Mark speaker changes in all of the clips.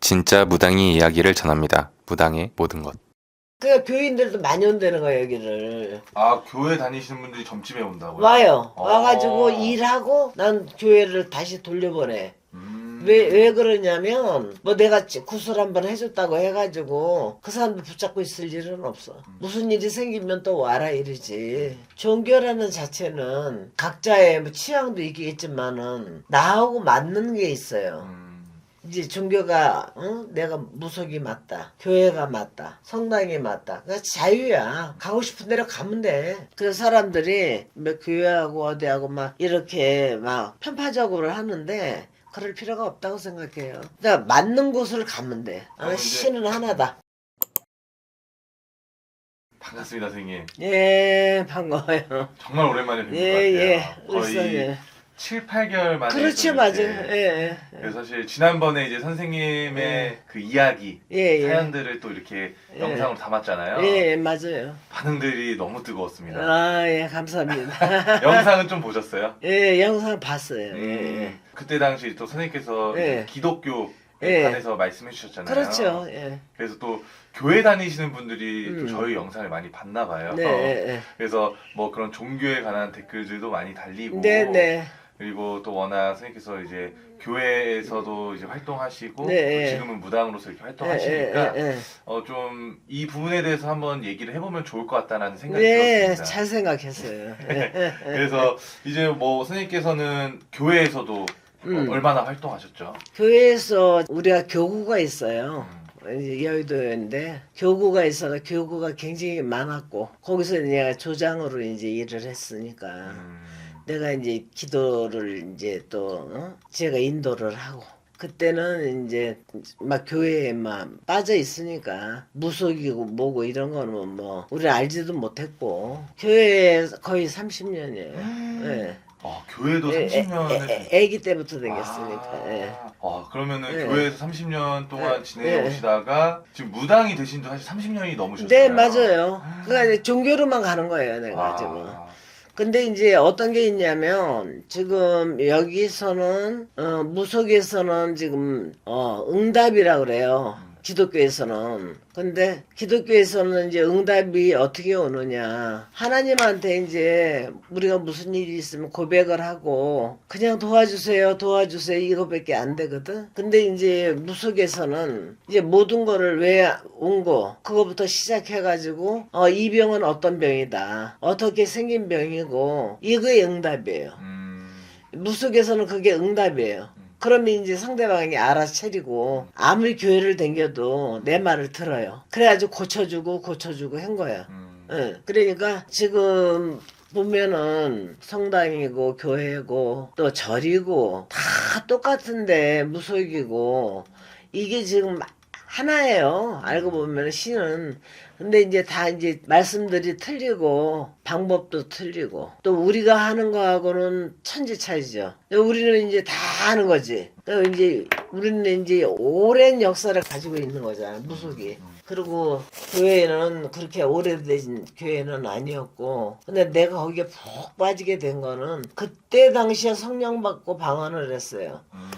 Speaker 1: 진짜 무당이 이야기를 전합니다. 무당의 모든 것.
Speaker 2: 그 교인들도 많이 온다는 거예요 여기를
Speaker 3: 아 교회 다니시는 분들이 점집에 온다고요?
Speaker 2: 와요
Speaker 3: 어.
Speaker 2: 와가지고 일하고 난 교회를 다시 돌려보내
Speaker 3: 음.
Speaker 2: 왜 왜 그러냐면 뭐 내가 찌- 구슬 한번 해줬다고 해가지고 그 사람들 붙잡고 있을 일은 없어 무슨 일이 생기면 또 와라 이러지 종교라는 자체는 각자의 뭐 취향도 있겠지만은 나하고 맞는 게 있어요
Speaker 3: 음.
Speaker 2: 이제 종교가 어? 내가 무속이 맞다. 교회가 맞다. 성당이 맞다. 그 자유야. 가고 싶은 대로 가면 돼. 그래서 사람들이 뭐 교회하고 어디하고 막 이렇게 막 편파적으로 하는데 그럴 필요가 없다고 생각해요. 그러니까 맞는 곳을 가면 돼. 아, 신은 하나다.
Speaker 3: 반갑습니다 선생님.
Speaker 2: 예 반가워요.
Speaker 3: 정말 오랜만에 뵙는
Speaker 2: 예예
Speaker 3: 것 같아요. 거의
Speaker 2: 울산에
Speaker 3: 7, 8개월 만에
Speaker 2: 그렇죠
Speaker 3: 좀
Speaker 2: 맞아요
Speaker 3: 이렇게
Speaker 2: 예예
Speaker 3: 그래서 사실 지난번에 이제 선생님의 그 이야기
Speaker 2: 예, 예.
Speaker 3: 사연들을 또 이렇게
Speaker 2: 예.
Speaker 3: 영상으로 담았잖아요.
Speaker 2: 예, 예, 맞아요.
Speaker 3: 반응들이 너무 뜨거웠습니다.
Speaker 2: 아, 예, 감사합니다.
Speaker 3: 영상은 좀 보셨어요?
Speaker 2: 예, 영상 봤어요. 예, 예.
Speaker 3: 음, 그때 당시 또 선생님께서
Speaker 2: 예.
Speaker 3: 기독교
Speaker 2: 예.
Speaker 3: 관해서 말씀해 주셨잖아요.
Speaker 2: 그렇죠. 예.
Speaker 3: 그래서 또 교회 다니시는 분들이
Speaker 2: 음.
Speaker 3: 또 저희 영상을 많이 봤나 봐요.
Speaker 2: 네, 예,
Speaker 3: 그래서 뭐 그런 종교에 관한 댓글들도 많이 달리고
Speaker 2: 예. 네, 네.
Speaker 3: 그리고 또 워낙 선생님께서 이제 교회에서도 이제 활동하시고
Speaker 2: 네,
Speaker 3: 또
Speaker 2: 예.
Speaker 3: 지금은 무당으로서 이렇게
Speaker 2: 예,
Speaker 3: 활동하시니까
Speaker 2: 예, 예,
Speaker 3: 어좀 이 부분에 대해서 한번 얘기를 해보면 좋을 것 같다는
Speaker 2: 예.
Speaker 3: 생각이
Speaker 2: 네,
Speaker 3: 들었습니다.
Speaker 2: 잘 생각했어요. 예, 예, 예.
Speaker 3: 그래서 이제 뭐 선생님께서는 교회에서도
Speaker 2: 음.
Speaker 3: 어, 얼마나 활동하셨죠?
Speaker 2: 교회에서 우리가 교구가 있어요.
Speaker 3: 음.
Speaker 2: 이제 여의도인데 교구가 있어서 교구가 굉장히 많았고 거기서 내가 조장으로 이제 일을 했으니까
Speaker 3: 음.
Speaker 2: 내가 이제 기도를 이제 또 어? 제가 인도를 하고 그때는 이제 막 교회에만 빠져 있으니까 무속이고 뭐고 이런 거는 뭐 우리 알지도 못했고 교회에 거의 30년이에요. 예.
Speaker 3: 어, 교회도
Speaker 2: 애,
Speaker 3: 30년을
Speaker 2: 애, 애, 기 때부터 다녔으니까.
Speaker 3: 아,
Speaker 2: 예.
Speaker 3: 아, 그러면은
Speaker 2: 예.
Speaker 3: 교회에서 30년 동안
Speaker 2: 예.
Speaker 3: 지내 오시다가 지금 무당이 되신 지 사실 30년이 넘으셨잖아요.
Speaker 2: 네 맞아요. 그러니까 이제 종교로만 가는 거예요 내가
Speaker 3: 아,
Speaker 2: 지금. 근데 이제 어떤 게 있냐면 지금 여기서는 어, 무속에서는 지금 어, 응답이라 그래요.
Speaker 3: 음.
Speaker 2: 기독교에서는. 근데 기독교에서는 이제 응답이 어떻게 오느냐. 하나님한테 이제 우리가 무슨 일이 있으면 고백을 하고 그냥 도와주세요, 도와주세요 이거밖에 안 되거든. 근데 이제 무속에서는 이제 모든 거를 왜 온 거, 그거부터 시작해 가지고 어, 이 병은 어떤 병이다. 어떻게 생긴 병이고 이거의 응답이에요.
Speaker 3: 음,
Speaker 2: 무속에서는 그게 응답이에요. 그러면 이제 상대방이 알아차리고 아무리 교회를 댕겨도 내 말을 들어요. 그래가지고 고쳐주고 고쳐주고 한 거야.
Speaker 3: 음,
Speaker 2: 응. 그러니까 지금 보면은 성당이고 교회고 또 절이고 다 똑같은데 무속이고 이게 지금 하나예요. 알고 보면 신은 근데 이제 다 이제 말씀들이 틀리고 방법도 틀리고 또 우리가 하는 거하고는 천지 차이죠. 우리는 이제 다 하는 거지. 그러니까 이제 우리는 이제 오랜 역사를 가지고 있는 거잖아 무속이. 그리고 교회는 그렇게 오래된 교회는 아니었고 근데 내가 거기에 푹 빠지게 된 거는 그때 당시에 성령 받고 방언을 했어요.
Speaker 3: 음,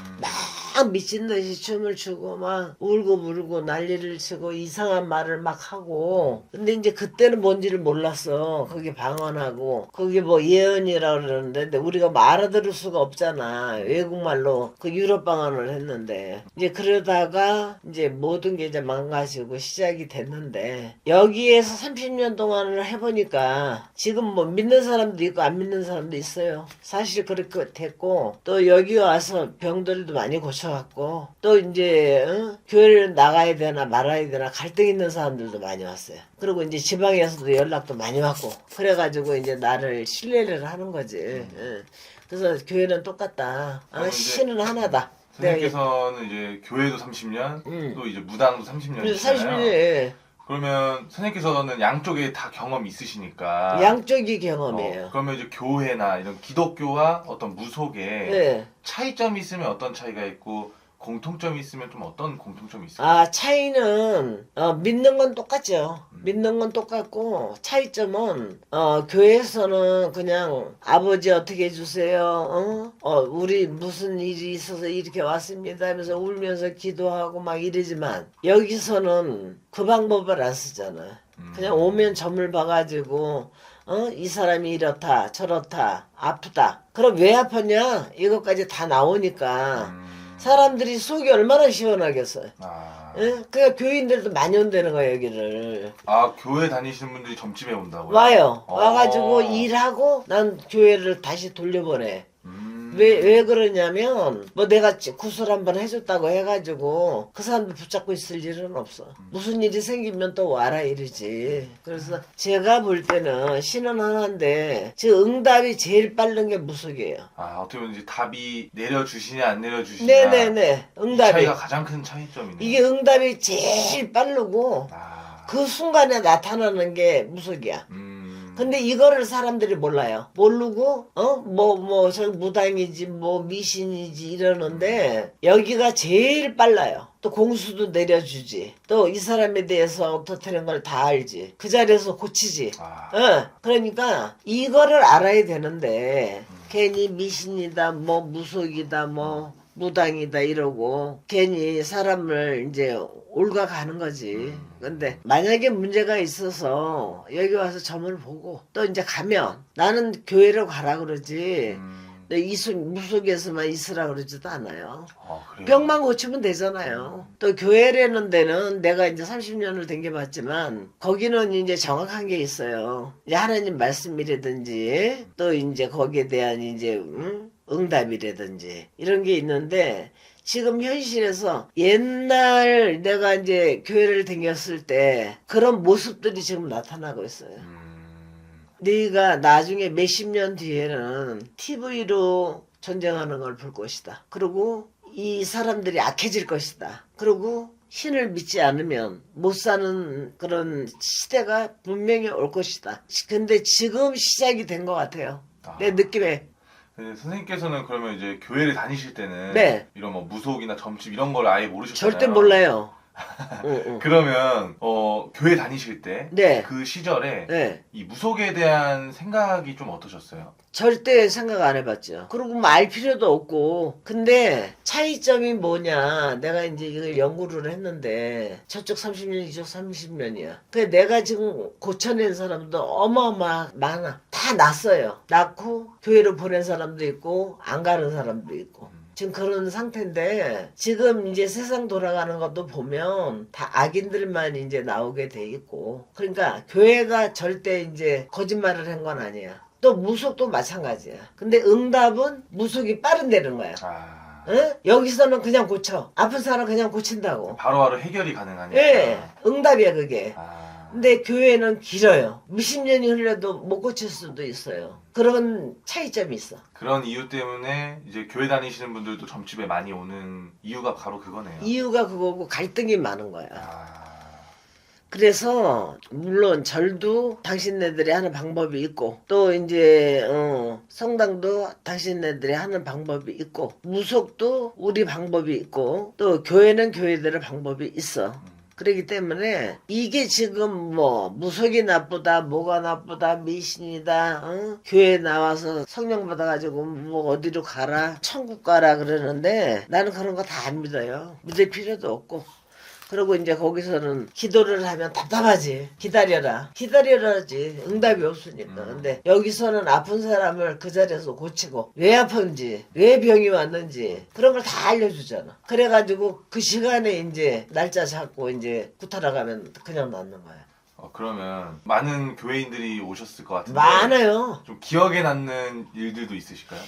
Speaker 2: 막 미친 듯이 춤을 추고 막 울고 부르고 난리를 치고 이상한 말을 막 하고. 근데 이제 그때는 뭔지를 몰랐어. 거기 방언하고. 거기 뭐 예언이라 그러는데 우리가 뭐 알아들을 수가 없잖아. 외국말로 그 유럽 방언을 했는데. 이제 그러다가 이제 모든 게 이제 망가지고 시작이 됐는데. 여기에서 30년 동안을 해보니까 지금 뭐 믿는 사람도 있고 안 믿는 사람도 있어요. 사실 그렇게 됐고 또 여기 와서 병들도 많이 고쳐 갖고 또 이제 어? 교회를 나가야 되나 말아야 되나 갈등 있는 사람들도 많이 왔어요. 그리고 이제 지방에서도 연락도 많이 왔고 그래가지고 이제 나를 신뢰를 하는 거지. 예. 그래서 교회는 똑같다. 아, 신은 하나다. 네.
Speaker 3: 선생님께서는 이제 교회도 30년,
Speaker 2: 음.
Speaker 3: 또 이제 무당도
Speaker 2: 그래서
Speaker 3: 30년이잖아요.
Speaker 2: 30년 예.
Speaker 3: 그러면 선생님께서는 양쪽에 다 경험이 있으시니까
Speaker 2: 양쪽이
Speaker 3: 어,
Speaker 2: 경험이에요.
Speaker 3: 그러면 이제 교회나 이런 기독교와 어떤 무속에
Speaker 2: 예.
Speaker 3: 차이점이 있으면 어떤 차이가 있고 공통점이 있으면 좀 어떤 공통점이 있어요?
Speaker 2: 아 차이는 어, 믿는 건 똑같죠.
Speaker 3: 음.
Speaker 2: 믿는 건 똑같고 차이점은 어, 교회에서는 그냥 아버지 어떻게 해주세요. 어? 어, 우리 무슨 일이 있어서 이렇게 왔습니다 하면서 울면서 기도하고 막 이러지만 여기서는 그 방법을 안 쓰잖아.
Speaker 3: 음.
Speaker 2: 그냥 오면 점을 봐가지고 어? 이 사람이 이렇다 저렇다 아프다. 그럼 왜 아팠냐? 이것까지 다 나오니까
Speaker 3: 음.
Speaker 2: 사람들이 속이 얼마나 시원하겠어요.
Speaker 3: 아,
Speaker 2: 예? 그러니까 교인들도 온다는 거야 여기를
Speaker 3: 아 교회 다니시는 분들이 점집에 온다고요?
Speaker 2: 와요
Speaker 3: 어.
Speaker 2: 와가지고 일하고 난 교회를 다시 돌려보내
Speaker 3: 음.
Speaker 2: 왜 왜 그러냐면 뭐 내가 구슬 한번 해줬다고 해가지고 그 사람들 붙잡고 있을 일은 없어. 무슨 일이 생기면 또 와라 이러지. 그래서 제가 볼 때는 신은 하나인데 지금 응답이 제일 빠른 게 무속이에요.
Speaker 3: 아 어떻게 보면 이제 답이 내려주시냐 안 내려주시냐.
Speaker 2: 네네네.
Speaker 3: 이
Speaker 2: 응답이.
Speaker 3: 차이가 가장 큰 차이점이네요.
Speaker 2: 이게 응답이 제일 빠르고
Speaker 3: 아,
Speaker 2: 그 순간에 나타나는 게 무속이야.
Speaker 3: 음.
Speaker 2: 근데 이거를 사람들이 몰라요. 모르고 어뭐뭐저 무당이지 뭐 미신이지 이러는데 여기가 제일 빨라요. 또 공수도 내려주지. 또 이 사람에 대해서 어떻다는 걸 다 알지. 그 자리에서 고치지.
Speaker 3: 아,
Speaker 2: 어, 그러니까 이거를 알아야 되는데 괜히 미신이다 뭐 무속이다 뭐 무당이다 이러고 괜히 사람을 이제 올가가는 거지. 근데 만약에 문제가 있어서 여기 와서 점을 보고 또 이제 가면 나는 교회로 가라 그러지.
Speaker 3: 음.
Speaker 2: 너 이수 무속에서만 있으라 그러지도 않아요.
Speaker 3: 아?
Speaker 2: 병만 고치면 되잖아요. 또 교회라는 데는 내가 이제 30년을 댕겨봤지만 거기는 이제 정확한 게 있어요. 이제 하나님 말씀이라든지 또 이제 거기에 대한 이제 음? 응답이라든지 이런 게 있는데 지금 현실에서 옛날 내가 이제 교회를 다녔을 때 그런 모습들이 지금 나타나고 있어요.
Speaker 3: 음.
Speaker 2: 네가 나중에 몇십 년 뒤에는 TV로 전쟁하는 걸 볼 것이다. 그리고 이 사람들이 악해질 것이다. 그리고 신을 믿지 않으면 못 사는 그런 시대가 분명히 올 것이다. 근데 지금 시작이 된 것 같아요.
Speaker 3: 아.
Speaker 2: 내 느낌에.
Speaker 3: 선생님께서는 그러면 이제 교회를 다니실 때는
Speaker 2: 네.
Speaker 3: 이런 뭐 무속이나 점집 이런 걸 아예 모르셨잖아요.
Speaker 2: 절대 몰라요. 응, 응.
Speaker 3: 그러면 어 교회 다니실 때 그
Speaker 2: 네.
Speaker 3: 시절에
Speaker 2: 네.
Speaker 3: 이 무속에 대한 생각이 좀 어떠셨어요?
Speaker 2: 절대 생각 안 해봤죠. 그리고 뭐 알 필요도 없고. 근데 차이점이 뭐냐. 내가 이제 이걸 연구를 했는데 저쪽 30년, 이쪽 30년이야. 그 내가 지금 고쳐낸 사람도 어마어마 많아. 다 났어요. 낳고 교회로 보낸 사람도 있고 안 가는 사람도 있고. 지금 그런 상태인데 지금 이제 세상 돌아가는 것도 보면 다 악인들만 이제 나오게 돼 있고 그러니까 교회가 절대 이제 거짓말을 한 건 아니야. 또 무속도 마찬가지야. 근데 응답은 무속이 빠른다는 거야.
Speaker 3: 아
Speaker 2: 응? 여기서는 그냥 고쳐. 아픈 사람 그냥 고친다고.
Speaker 3: 바로바로 해결이 가능하니까.
Speaker 2: 예, 응답이야 그게.
Speaker 3: 아,
Speaker 2: 근데 교회는 길어요. 몇십 년이 흘려도 못 고칠 수도 있어요. 그런 차이점이 있어.
Speaker 3: 그런 이유 때문에 이제 교회 다니시는 분들도 점집에 많이 오는 이유가 바로 그거네요.
Speaker 2: 이유가 그거고 갈등이 많은 거야.
Speaker 3: 아,
Speaker 2: 그래서 물론 절도 당신네들이 하는 방법이 있고 또 이제 어, 성당도 당신네들이 하는 방법이 있고 무속도 우리 방법이 있고 또 교회는 교회들의 방법이 있어. 그렇기 때문에 이게 지금 뭐 무속이 나쁘다 뭐가 나쁘다 미신이다 어? 교회 나와서 성령 받아가지고 뭐 어디로 가라 천국 가라 그러는데 나는 그런 거 다 안 믿어요 믿을 필요도 없고 그리고 이제 거기서는 기도를 하면 답답하지. 기다려라. 기다려라지. 응답이 없으니까.
Speaker 3: 음.
Speaker 2: 근데 여기서는 아픈 사람을 그 자리에서 고치고 왜 아픈지, 왜 병이 왔는지 그런 걸 다 알려주잖아. 그래가지고 그 시간에 이제 날짜 잡고 이제 구타러 가면 그냥 낫는 거야.
Speaker 3: 어, 그러면 많은 교회인들이 오셨을 것 같은데
Speaker 2: 많아요.
Speaker 3: 좀 기억에 남는 일들도 있으실까요?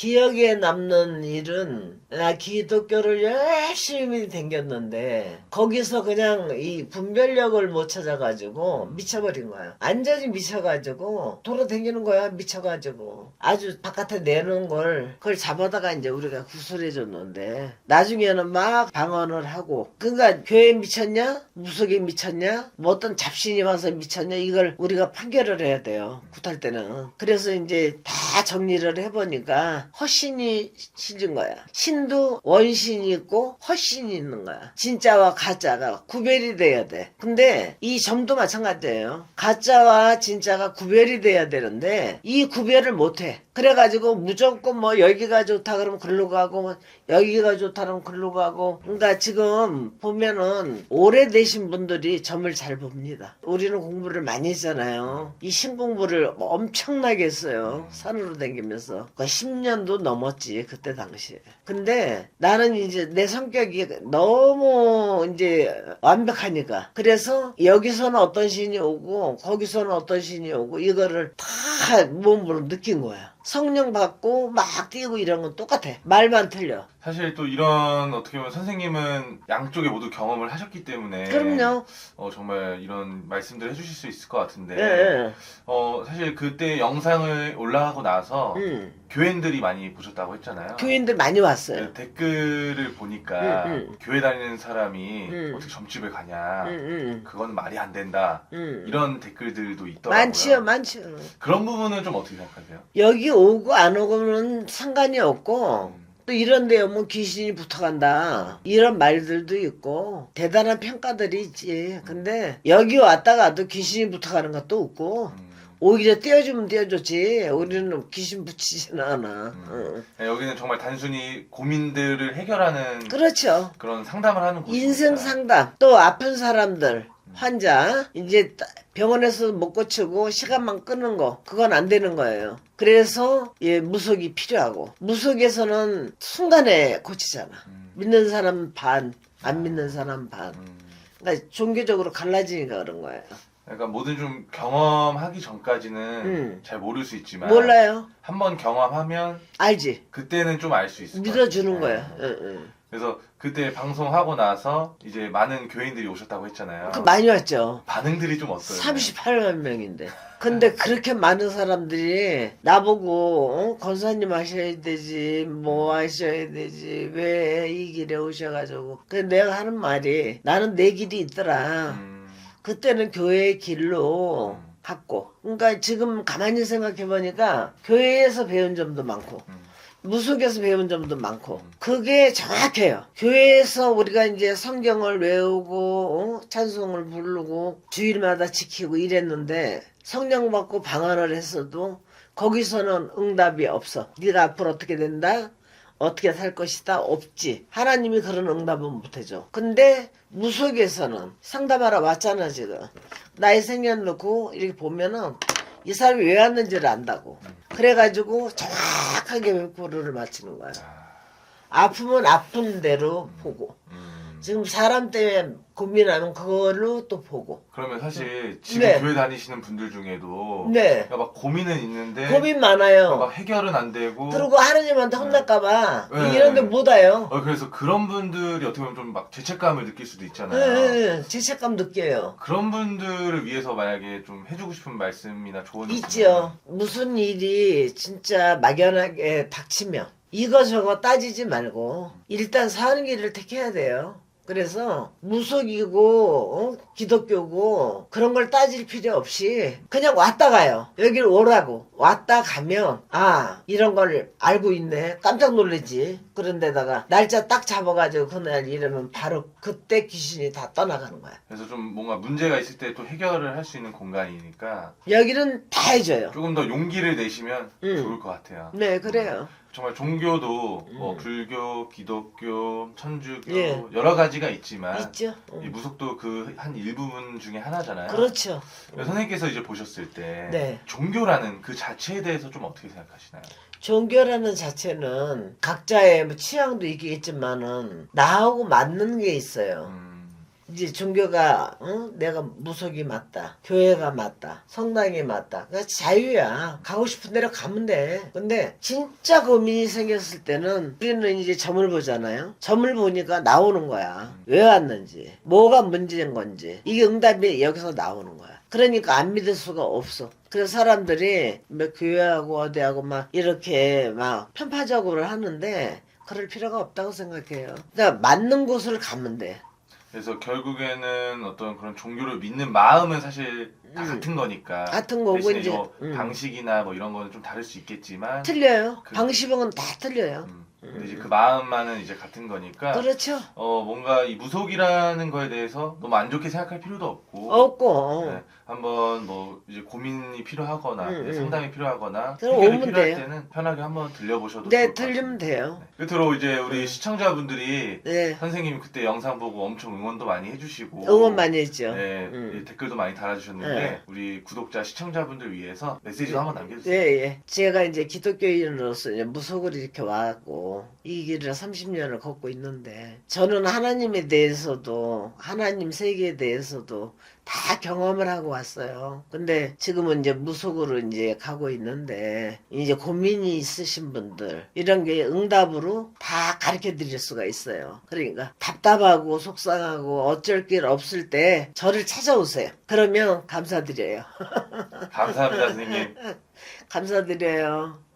Speaker 2: 기억에 남는 일은 나 기독교를 열심히 댕겼는데 거기서 그냥 이 분별력을 못 찾아가지고 미쳐버린 거야. 완전히 미쳐가지고 돌아다니는 거야 미쳐가지고. 아주 바깥에 내놓은 걸 그걸 잡아다가 이제 우리가 구술해줬는데 나중에는 막 방언을 하고 그러니까 교회 미쳤냐? 무속에 미쳤냐? 뭐 어떤 잡신이 와서 미쳤냐? 이걸 우리가 판결을 해야 돼요. 굿할 때는. 그래서 이제 다 정리를 해보니까 허신이 실은 거야. 신도 원신이 있고 허신이 있는 거야. 진짜와 가짜가 구별이 돼야 돼. 근데 이 점도 마찬가지예요. 가짜와 진짜가 구별이 돼야 되는데 이 구별을 못 해. 그래가지고 무조건 뭐 여기가 좋다 그러면 글로 가고 뭐 여기가 좋다 그러면 글로 가고 그러니까 지금 보면은 오래되신 분들이 점을 잘 봅니다. 우리는 공부를 많이 했잖아요. 이 신공부를 엄청나게 했어요. 산으로 다니면서. 그 10년 도 넘었지 그때 당시에. 근데 나는 이제 내 성격이 너무 이제 완벽하니까 그래서 여기서는 어떤 신이 오고 거기서는 어떤 신이 오고 이거를 다 몸으로 느낀 거야. 성령 받고 막 뛰고 이런 건 똑같아. 말만 틀려.
Speaker 3: 사실 또 이런 어떻게 보면 선생님은 양쪽에 모두 경험을 하셨기 때문에
Speaker 2: 그럼요.
Speaker 3: 어, 정말 이런 말씀들을 해주실 수 있을 것 같은데
Speaker 2: 예, 예.
Speaker 3: 어, 사실 그때 영상을 올라가고 나서
Speaker 2: 음.
Speaker 3: 교인들이 많이 보셨다고 했잖아요.
Speaker 2: 교인들 많이 왔어요.
Speaker 3: 네, 댓글을 보니까
Speaker 2: 음, 음.
Speaker 3: 교회 다니는 사람이
Speaker 2: 음.
Speaker 3: 어떻게 점집을 가냐
Speaker 2: 음, 음,
Speaker 3: 그건 말이 안 된다
Speaker 2: 음.
Speaker 3: 이런 댓글들도 있더라고요.
Speaker 2: 많지요, 많지요.
Speaker 3: 그런 부분은 좀 어떻게 생각하세요?
Speaker 2: 여기 오고 안 오고는 상관이 없고
Speaker 3: 음,
Speaker 2: 또 이런 데 오면 귀신이 붙어간다 이런 말들도 있고 대단한 평가들이 있지 근데 여기 왔다가도 귀신이 붙어가는 것도 없고
Speaker 3: 음.
Speaker 2: 오히려 떼어주면 떼어줬지 우리는 귀신 붙이지는 않아
Speaker 3: 음.
Speaker 2: 응.
Speaker 3: 네, 여기는 정말 단순히 고민들을 해결하는
Speaker 2: 그렇죠
Speaker 3: 그런 상담을 하는 곳이니까.
Speaker 2: 인생 상담 또 아픈 사람들 환자 이제 따- 병원에서 못 고치고 시간만 끄는 거 그건 안 되는 거예요. 그래서 예 무속이 필요하고 무속에서는 순간에 고치잖아.
Speaker 3: 음,
Speaker 2: 믿는 사람 반, 안 믿는 사람 반.
Speaker 3: 음.
Speaker 2: 그러니까 종교적으로 갈라지니까 그런 거예요.
Speaker 3: 그러니까 뭐든 좀 경험하기 전까지는
Speaker 2: 음.
Speaker 3: 잘 모를 수 있지만
Speaker 2: 몰라요.
Speaker 3: 한번 경험하면
Speaker 2: 알지.
Speaker 3: 그때는 좀 알 수 있을 것
Speaker 2: 믿어주는
Speaker 3: 같아요.
Speaker 2: 거야. 응, 응.
Speaker 3: 그래서 그때 방송하고 나서 이제 많은 교인들이 오셨다고 했잖아요.
Speaker 2: 그 많이 왔죠.
Speaker 3: 반응들이 좀 어때요?
Speaker 2: 38만 명인데. 근데 그렇게 많은 사람들이 나보고 어? 권사님 하셔야 되지 뭐 하셔야 되지 왜 이 길에 오셔가지고 그 내가 하는 말이 나는 내 길이 있더라
Speaker 3: 음,
Speaker 2: 그때는 교회의 길로
Speaker 3: 음.
Speaker 2: 갔고 그러니까 지금 가만히 생각해 보니까 교회에서 배운 점도 많고
Speaker 3: 음.
Speaker 2: 무속에서 배운 점도 많고 그게 정확해요. 교회에서 우리가 이제 성경을 외우고 어? 찬송을 부르고 주일마다 지키고 이랬는데 성령 받고 방언을 했어도 거기서는 응답이 없어. 네가 앞으로 어떻게 된다? 어떻게 살 것이다? 없지. 하나님이 그런 응답은 못 해줘. 근데 무속에서는 상담하러 왔잖아 지금. 나이 생겨놓고 이렇게 보면은 이 사람이 왜 왔는지를 안다고. 그래가지고 정확하게 맹구를 맞추는 거야. 아프면 아픈 대로 보고.
Speaker 3: 음.
Speaker 2: 지금 사람 때문에 고민하면 그걸로 또 보고.
Speaker 3: 그러면 사실 지금
Speaker 2: 네.
Speaker 3: 교회 다니시는 분들 중에도
Speaker 2: 네.
Speaker 3: 그러니까 막 고민은 있는데
Speaker 2: 고민
Speaker 3: 그러니까
Speaker 2: 많아요.
Speaker 3: 막 해결은 안 되고
Speaker 2: 그리고 하느님한테 혼날까봐
Speaker 3: 네.
Speaker 2: 이런데 못 와요.
Speaker 3: 어, 그래서 그런 분들이 어떻게 보면 좀 막 죄책감을 느낄 수도
Speaker 2: 네,
Speaker 3: 있잖아요.
Speaker 2: 네, 네. 죄책감 느껴요.
Speaker 3: 그런 분들을 위해서 만약에 좀 해주고 싶은 말씀이나 조언이
Speaker 2: 있지요. 무슨 일이 진짜 막연하게 닥치면 이거 저거 따지지 말고 일단 사는 길을 택해야 돼요. 그래서 무속이고 어? 기독교고 그런 걸 따질 필요 없이 그냥 왔다 가요. 여기를 오라고 왔다 가면 아 이런 걸 알고 있네 깜짝 놀래지. 그런데다가 날짜 딱 잡아가지고 그날 이러면 바로 그때 귀신이 다 떠나가는 거야.
Speaker 3: 그래서 좀 뭔가 문제가 있을 때 또 해결을 할 수 있는 공간이니까
Speaker 2: 여기는 다 해줘요.
Speaker 3: 조금 더 용기를 내시면
Speaker 2: 음.
Speaker 3: 좋을 것 같아요.
Speaker 2: 네 그래요.
Speaker 3: 정말 종교도 뭐
Speaker 2: 음.
Speaker 3: 불교, 기독교, 천주교
Speaker 2: 예.
Speaker 3: 여러 가지가 있지만
Speaker 2: 있죠.
Speaker 3: 이
Speaker 2: 음.
Speaker 3: 무속도 그 한 일부분 중에 하나잖아요.
Speaker 2: 그렇죠.
Speaker 3: 그래서 선생님께서 이제 보셨을 때
Speaker 2: 네.
Speaker 3: 종교라는 그 자체에 대해서 좀 어떻게 생각하시나요?
Speaker 2: 종교라는 자체는 각자의 뭐 취향도 있겠지만은 나하고 맞는 게 있어요.
Speaker 3: 음,
Speaker 2: 이제 종교가 어? 내가 무속이 맞다, 교회가 맞다, 성당이 맞다. 그러니까 자유야. 가고 싶은 대로 가면 돼. 근데 진짜 고민이 생겼을 때는 우리는 이제 점을 보잖아요. 점을 보니까 나오는 거야. 왜 왔는지, 뭐가 문제인 건지 이게 응답이 여기서 나오는 거야. 그러니까 안 믿을 수가 없어. 그래서 사람들이 뭐 교회하고 어디하고 막 이렇게 막 편파적으로 하는데 그럴 필요가 없다고 생각해요. 그러니까 맞는 곳을 가면 돼.
Speaker 3: 그래서 결국에는 어떤 그런 종교를 믿는 마음은 사실 다
Speaker 2: 음.
Speaker 3: 같은 거니까.
Speaker 2: 같은 거고
Speaker 3: 대신에
Speaker 2: 이제
Speaker 3: 뭐
Speaker 2: 음.
Speaker 3: 방식이나 뭐 이런 거는 좀 다를 수 있겠지만.
Speaker 2: 틀려요.
Speaker 3: 그-
Speaker 2: 방시봉은 다 틀려요.
Speaker 3: 음, 근데 이제 그 마음만은 이제 같은 거니까.
Speaker 2: 그렇죠.
Speaker 3: 어 뭔가 이 무속이라는 거에 대해서 너무 안 좋게 생각할 필요도 없고.
Speaker 2: 없고
Speaker 3: 네, 한번 뭐 이제 고민이 필요하거나
Speaker 2: 음,
Speaker 3: 이제
Speaker 2: 음.
Speaker 3: 상담이 필요하거나
Speaker 2: 그럼
Speaker 3: 해결이
Speaker 2: 오면
Speaker 3: 필요할
Speaker 2: 돼요.
Speaker 3: 때는 편하게 한번 들려보셔도
Speaker 2: 네
Speaker 3: 좋을 것
Speaker 2: 들리면. 돼요.
Speaker 3: 네. 끝으로 이제 우리
Speaker 2: 네.
Speaker 3: 시청자분들이
Speaker 2: 네
Speaker 3: 선생님이 그때 영상 보고 엄청 응원도 많이 해주시고
Speaker 2: 응원 많이 했죠.
Speaker 3: 네,
Speaker 2: 음.
Speaker 3: 이 댓글도 많이 달아주셨는데
Speaker 2: 네.
Speaker 3: 우리 구독자 시청자분들 위해서 메시지도 한번 남겨주세요.
Speaker 2: 예, 예. 제가 이제 기독교인으로서 이제 무속을 이렇게 와갖 고 이 길을 30년을 걷고 있는데 저는 하나님에 대해서도 하나님 세계에 대해서도 다 경험을 하고 왔어요. 근데 지금은 이제 무속으로 이제 가고 있는데 이제 고민이 있으신 분들 이런 게 응답으로 다 가르쳐 드릴 수가 있어요. 그러니까 답답하고 속상하고 어쩔 길 없을 때 저를 찾아오세요. 그러면 감사드려요.
Speaker 3: 감사합니다, 선생님.
Speaker 2: 감사드려요.